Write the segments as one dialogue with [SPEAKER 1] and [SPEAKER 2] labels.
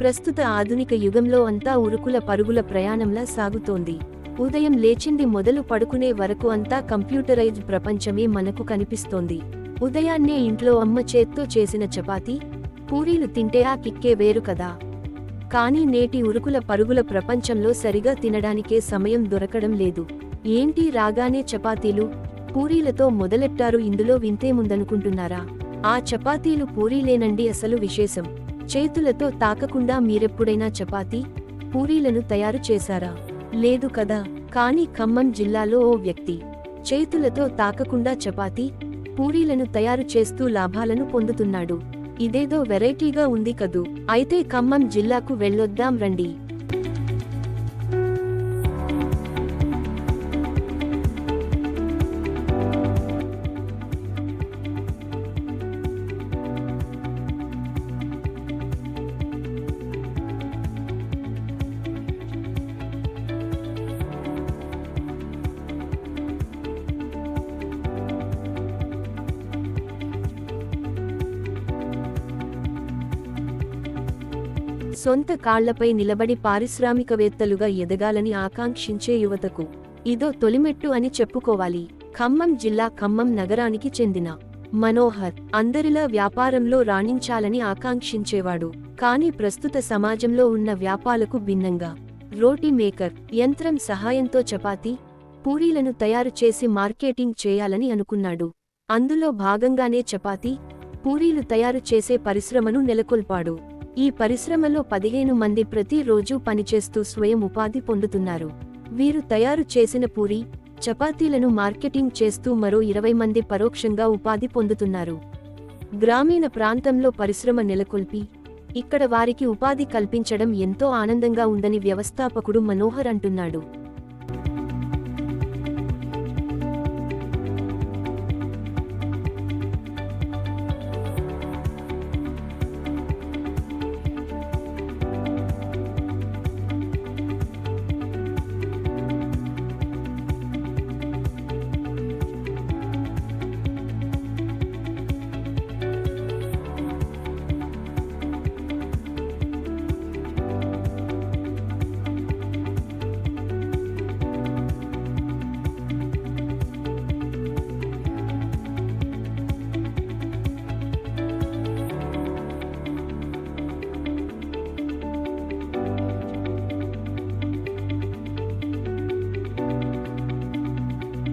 [SPEAKER 1] ప్రస్తుత ఆధునిక యుగంలో అంతా ఉరుకుల పరుగుల ప్రయాణంలా సాగుతోంది. ఉదయం లేచింది మొదలు పడుకునే వరకు అంతా కంప్యూటరైజ్డ్ ప్రపంచమే మనకు కనిపిస్తోంది. ఉదయాన్నే ఇంట్లో అమ్మ చేత్తో చేసిన చపాతీ పూరీలు తింటే ఆ కిక్కే వేరు కదా. కానీ నేటి ఉరుకుల పరుగుల ప్రపంచంలో సరిగా తినడానికే సమయం దొరకడం లేదు. ఏంటి రాగానే చపాతీలు? పూరీలతో మొదలెట్టారు ఇందులో వింతేముందనుకుంటున్నారా? ఆ చపాతీలు పూరీలేనండి అసలు విశేషం. చేతులతో తాకకుండా మీరెప్పుడైనా చపాతీ పూరీలను తయారు చేశారా? లేదు కదా. కానీ ఖమ్మం జిల్లాలో ఓ వ్యక్తి చేతులతో తాకకుండా చపాతీ పూరీలను తయారు చేస్తూ లాభాలను పొందుతున్నాడు. ఇదేదో వెరైటీగా ఉంది కదూ. అయితే ఖమ్మం జిల్లాకు వెళ్ళొద్దాం రండి. సొంత కాళ్ళపై నిలబడి పారిశ్రామికవేత్తలుగా ఎదగాలని ఆకాంక్షించే యువతకు ఇదో తొలిమెట్టు అని చెప్పుకోవాలి. ఖమ్మం జిల్లా ఖమ్మం నగరానికి చెందిన మనోహర్ అందరిలా వ్యాపారంలో రాణించాలని ఆకాంక్షించేవాడు. కానీ ప్రస్తుత సమాజంలో ఉన్న వ్యాపాలకు భిన్నంగా రోటీ మేకర్ యంత్రం సహాయంతో చపాతీ పూరీలను తయారు చేసి మార్కెటింగ్ చేయాలని అనుకున్నాడు. అందులో భాగంగానే చపాతీ పూరీలు తయారు చేసే పరిశ్రమను నెలకొల్పాడు. ఈ పరిశ్రమలో పదిహేను మంది ప్రతిరోజూ పనిచేస్తూ స్వయం ఉపాధి పొందుతున్నారు. వీరు తయారు చేసిన పూరి చపాతీలను మార్కెటింగ్ చేస్తూ మరో ఇరవై మంది పరోక్షంగా ఉపాధి పొందుతున్నారు. గ్రామీణ ప్రాంతంలో పరిశ్రమ నెలకొల్పి ఇక్కడ వారికి ఉపాధి కల్పించడం ఎంతో ఆనందంగా ఉందని వ్యవస్థాపకుడు మనోహర్ అంటున్నాడు.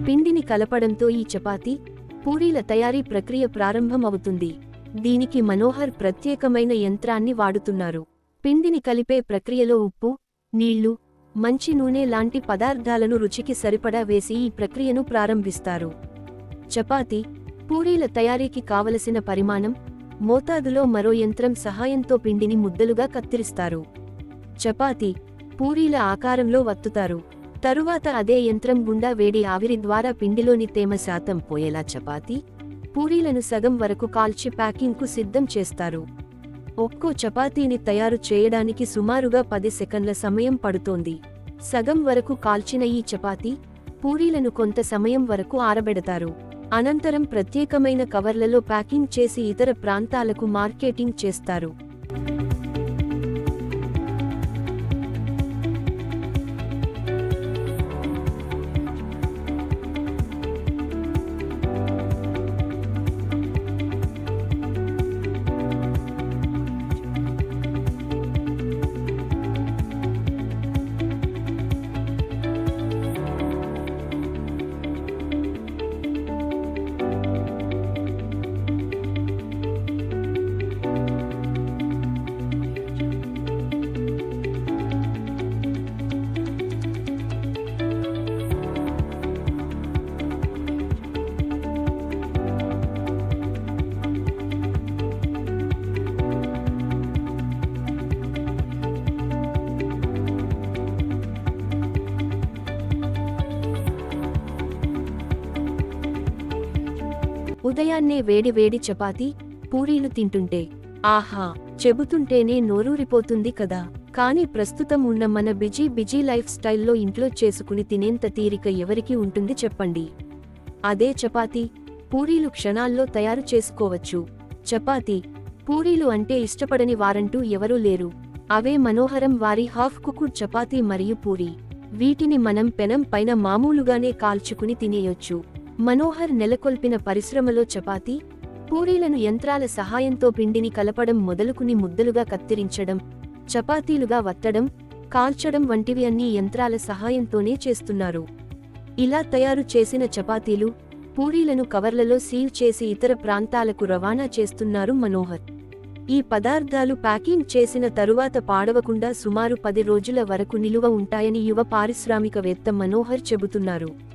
[SPEAKER 1] పిండిని కలపడంతో ఈ చపాతీ పూరీల తయారీ ప్రక్రియ ప్రారంభం అవుతుంది దీనికి మనోహర్ ప్రత్యేకమైన యంత్రాన్ని వాడుతున్నారు. పిండిని కలిపే ప్రక్రియలో ఉప్పు నీళ్ళు మంచి నూనె లాంటి పదార్థాలను రుచికి సరిపడా వేసి ఈ ప్రక్రియను ప్రారంభిస్తారు. చపాతి పూరీల తయారీకి కావలసిన పరిమాణం మోతాదులో మరో యంత్రం సహాయంతో పిండిని ముద్దలుగా కత్తిరిస్తారు. చపాతి పూరీల ఆకారంలో వత్తుతారు. తరువాత అదే యంత్రం గుండా వేడి ఆవిరి ద్వారా పిండిలోని తేమ శాతం పోయేలా చపాతీ పూరీలను సగం వరకు కాల్చి ప్యాకింగ్కు సిద్ధం చేస్తారు. ఒక్కో చపాతీని తయారు చేయడానికి సుమారుగా పది సెకండ్ల సమయం పడుతోంది. సగం వరకు కాల్చిన ఈ చపాతీ పూరీలను కొంత సమయం వరకు ఆరబెడతారు. అనంతరం ప్రత్యేకమైన కవర్లలో ప్యాకింగ్ చేసి ఇతర ప్రాంతాలకు మార్కెటింగ్ చేస్తారు. ఉదయాన్నే వేడి వేడి చపాతీ పూరీలు తింటుంటే. ఆహా! చెబుతుంటేనే నోరూరిపోతుంది కదా. కానీ ప్రస్తుతం ఉన్న మన బిజీ బిజీ లైఫ్ స్టైల్లో ఇంట్లో చేసుకుని తినేంత తీరిక ఎవరికి ఉంటుంది చెప్పండి. అదే చపాతీ పూరీలు క్షణాల్లో తయారు చేసుకోవచ్చు. చపాతీ పూరీలు అంటే ఇష్టపడని వారంటూ ఎవరూ లేరు. అవే మనోహరం వారి హాఫ్ కుకుడ్ చపాతీ మరియు పూరి. వీటిని మనం పెనం పైన మామూలుగానే కాల్చుకుని తినేయొచ్చు. మనోహర్ నెలకొల్పిన పరిశ్రమలో చపాతీ పూరీలను యంత్రాల సహాయంతో పిండిని కలపడం మొదలుకుని ముద్దలుగా కత్తిరించడం చపాతీలుగా వత్తడం కాల్చడం వంటివి అన్ని యంత్రాల సహాయంతోనే చేస్తున్నారు. ఇలా తయారు చేసిన చపాతీలు పూరీలను కవర్లలో సీల్ చేసి ఇతర ప్రాంతాలకు రవాణా చేస్తున్నారు మనోహర్. ఈ పదార్థాలు ప్యాకింగ్ చేసిన తరువాత పాడవకుండా సుమారు పది రోజుల వరకు నిలువ ఉంటాయని యువ పారిశ్రామికవేత్త మనోహర్ చెబుతున్నారు.